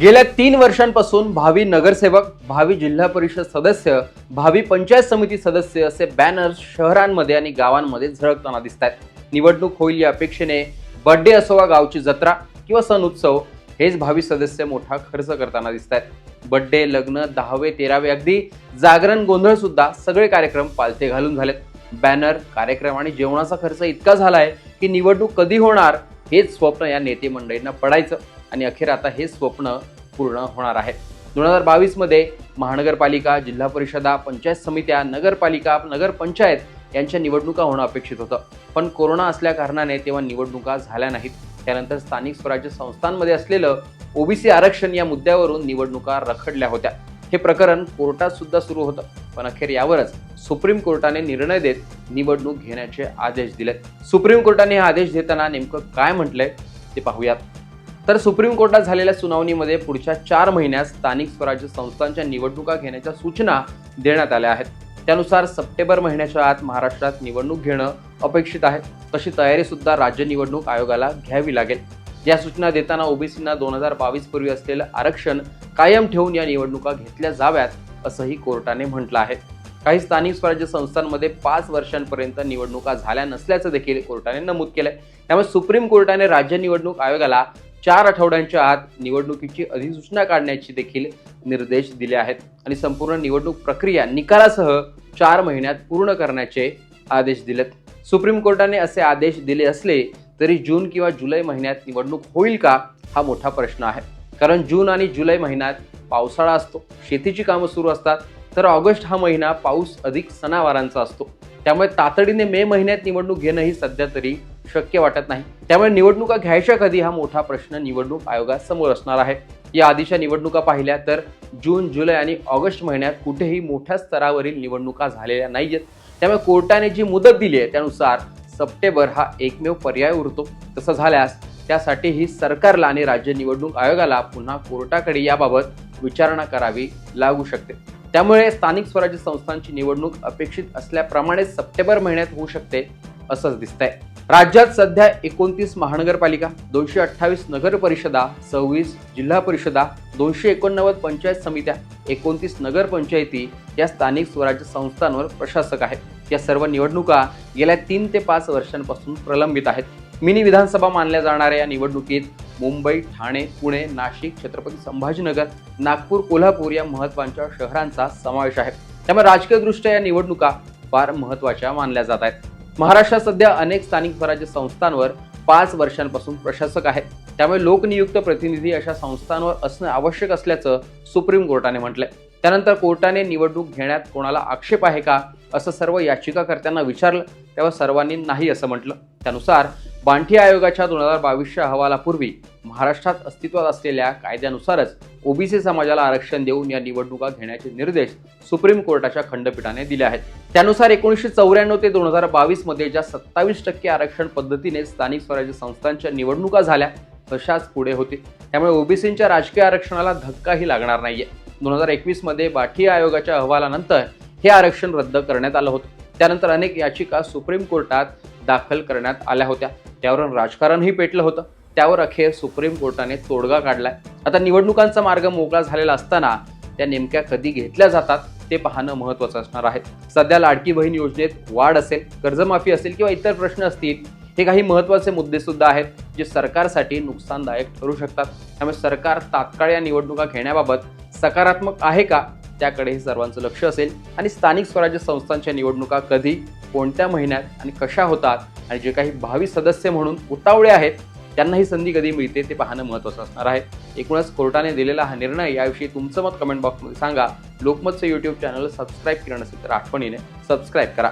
गेल्या तीन वर्षांपासून भावी नगरसेवक भावी जिल्हा परिषद सदस्य भावी पंचायत समिती सदस्य असे बॅनर्स शहरांमध्ये आणि गावांमध्ये झळकताना दिसत आहेत निवडणूक होईल या अपेक्षेने बर्थडे असो वा गावची जत्रा किंवा सण उत्सव हेच भावी सदस्य मोठा खर्च करताना दिसत आहेत बड्डे लग्न दहावे तेरावे अगदी जागरण गोंधळ सुद्धा सगळे कार्यक्रम पालथे घालून झालेत. बॅनर कार्यक्रम आणि जेवणाचा खर्च इतका झालाय की निवडणूक कधी होणार हेच स्वप्न या नेते मंडळींना पडायचं. आणि अखेर आता हे स्वप्न पूर्ण होणार आहे. दोन हजार बावीसमध्ये महानगरपालिका जिल्हा परिषदा पंचायत समित्या नगरपालिका नगरपंचायत यांच्या निवडणुका होणं अपेक्षित होतं. पण कोरोना असल्या कारणाने तेव्हा निवडणुका झाल्या नाहीत. त्यानंतर स्थानिक स्वराज्य संस्थांमध्ये असलेलं ओबीसी आरक्षण या मुद्द्यावरून निवडणुका रखडल्या होत्या. हे प्रकरण कोर्टात सुद्धा सुरू होतं. पण अखेर यावरच सुप्रीम कोर्टाने निर्णय देत निवडणूक घेण्याचे आदेश दिलेत. सुप्रीम कोर्टाने हा आदेश देताना नेमकं काय म्हटलंय ते पाहूयात. तर सुप्रीम कोर्टात झालेल्या सुनावणीमध्ये पुढच्या चार महिन्यात स्थानिक स्वराज्य संस्थांच्या निवडणुका घेण्याच्या सूचना देण्यात आल्या आहेत. त्यानुसार सप्टेंबर महिन्याच्या आत महाराष्ट्रात निवडणूक घेणं अपेक्षित आहे. तशी तयारी सुद्धा राज्य निवडणूक आयोगाला घ्यावी लागेल. या सूचना देताना ओबीसींना दोन हजार बावीस पूर्वी असलेलं आरक्षण कायम ठेवून या निवडणुका घेतल्या जाव्यात असंही कोर्टाने म्हटलं आहे. काही स्थानिक स्वराज्य संस्थांमध्ये पाच वर्षांपर्यंत निवडणुका झाल्या नसल्याचं देखील कोर्टाने नमूद केलंय. त्यामुळे सुप्रीम कोर्टाने राज्य निवडणूक आयोगाला चार आठवड्यांच्या आत निवडणुकीची अधिसूचना काढण्याचे देखील निर्देश दिले आहेत. आणि संपूर्ण निवडणूक प्रक्रिया निकालासह चार महिन्यात पूर्ण करण्याचे आदेश दिलेत. सुप्रीम कोर्टाने असे आदेश दिले असले तरी जून किंवा जुलै महिन्यात निवडणूक होईल का हा मोठा प्रश्न आहे. कारण जून आणि जुलै महिन्यात पावसाळा असतो शेतीची कामं सुरू असतात तर ऑगस्ट हा महिना पाऊस अधिक सणावारांचा असतो. त्यामुळे तातडीने मे महिन्यात निवडणूक घेणं ही सध्या तरी शक्य वाटत नाही. त्यामुळे निवडणुका घ्यायच्या कधी हा मोठा प्रश्न निवडणूक आयोगासमोर असणार आहे. या आधीच्या निवडणुका पाहिल्या तर जून जुलै आणि ऑगस्ट महिन्यात कुठेही मोठ्या स्तरावरील निवडणुका झालेल्या नाहीयेत त्यामुळे कोर्टाने जी मुदत दिली आहे त्यानुसार सप्टेंबर हा एकमेव पर्याय उरतो. तसं झाल्यास त्यासाठीही सरकारला आणि राज्य निवडणूक आयोगाला पुन्हा कोर्टाकडे याबाबत विचारणा करावी लागू शकते. त्यामुळे स्थानिक स्वराज्य संस्थांची निवडणूक अपेक्षित असल्याप्रमाणे सप्टेंबर महिन्यात होऊ शकते असंच दिसतंय. राज्यात सध्या एकोणतीस महानगरपालिका दोनशे अठ्ठावीस नगर परिषदा सव्वीस जिल्हा परिषदा दोनशे एकोणनव्वद पंचायत समित्या एकोणतीस नगरपंचायती या स्थानिक स्वराज्य संस्थांवर प्रशासक आहेत. या सर्व निवडणुका गेल्या तीन ते पाच वर्षांपासून प्रलंबित आहेत. मिनी विधानसभा मानल्या जाणाऱ्या या निवडणुकीत मुंबई ठाणे पुणे नाशिक छत्रपती संभाजीनगर नागपूर कोल्हापूर या महत्त्वाच्या शहरांचा समावेश आहे. त्यामुळे राजकीयदृष्ट्या या निवडणुका फार महत्त्वाच्या मानल्या जात आहेत. महाराष्ट्रात सध्या अनेक स्थानिक स्वराज्य संस्थांवर पाच वर्षांपासून प्रशासक आहेत. त्यामुळे लोकनियुक्त प्रतिनिधी अशा संस्थांवर असणं आवश्यक असल्याचं सुप्रीम कोर्टाने म्हटलंय. त्यानंतर कोर्टाने निवडणूक घेण्यात कोणाला आक्षेप आहे का असं सर्व याचिकाकर्त्यांना विचारलं तेव्हा सर्वांनी नाही असं म्हटलं. त्यानुसार बांठी आयोगाच्या दोन हजार बावीसच्या अहवालापूर्वी महाराष्ट्रात अस्तित्वात असलेल्या कायद्यानुसारच ओबीसी समाजाला आरक्षण देऊन या निवडणुका घेण्याचे निर्देश सुप्रीम कोर्टाच्या खंडपीठाने दिले आहेत. त्यानुसार एकोणीसशे चौऱ्याण्णव ते दोन हजार बावीसमध्ये ज्या सत्तावीस टक्के आरक्षण पद्धतीने स्थानिक स्वराज्य संस्थांच्या निवडणुका झाल्या तशाच पुढे होते. त्यामुळे ओबीसींच्या राजकीय आरक्षणाला धक्काही लागणार नाहीये. दोन हजार एकवीसमध्ये बाठी आयोगाच्या अहवालानंतर हे आरक्षण रद्द करण्यात आलं होतं. त्यानंतर अनेक याचिका सुप्रीम कोर्टात दाखल करण्यात आल्या होत्या. त्यावरून राजकारणही पेटलं होतं. त्यावर अखेर सुप्रीम कोर्टाने तोडगा काढलाय. आता निवडणुकांचा मार्ग मोकळा झालेला असताना त्या नेमक्या कधी घेतल्या जातात ते पाहणं महत्वाचं असणार आहे. सध्या लाडकी बहीण योजनेत वाढ असेल कर्जमाफी असेल किंवा इतर प्रश्न असतील हे काही महत्त्वाचे मुद्दे सुद्धा आहेत जे सरकारसाठी नुकसानदायक ठरू शकतात. त्यामुळे सरकार तात्काळ या निवडणुका घेण्याबाबत सकारात्मक आहे का? त्याकडे हे सर्वांचं लक्ष असेल. आणि स्थानिक स्वराज्य संस्थांच्या निवडणुका कधी कोणत्या महिन्यात आणि कशा होतात आणि जे काही भावी सदस्य म्हणून उतावळे आहेत त्यांना ही संधी कधी मिळते ते पाहणं महत्त्वाचं असणार आहे. एकूणच कोर्टाने दिलेला हा निर्णय याविषयी तुमचं मत कमेंट बॉक्समध्ये सांगा. लोकमतचं यूट्यूब चॅनल सबस्क्राईब केलं नसेल तर आठवणीने सबस्क्राईब करा.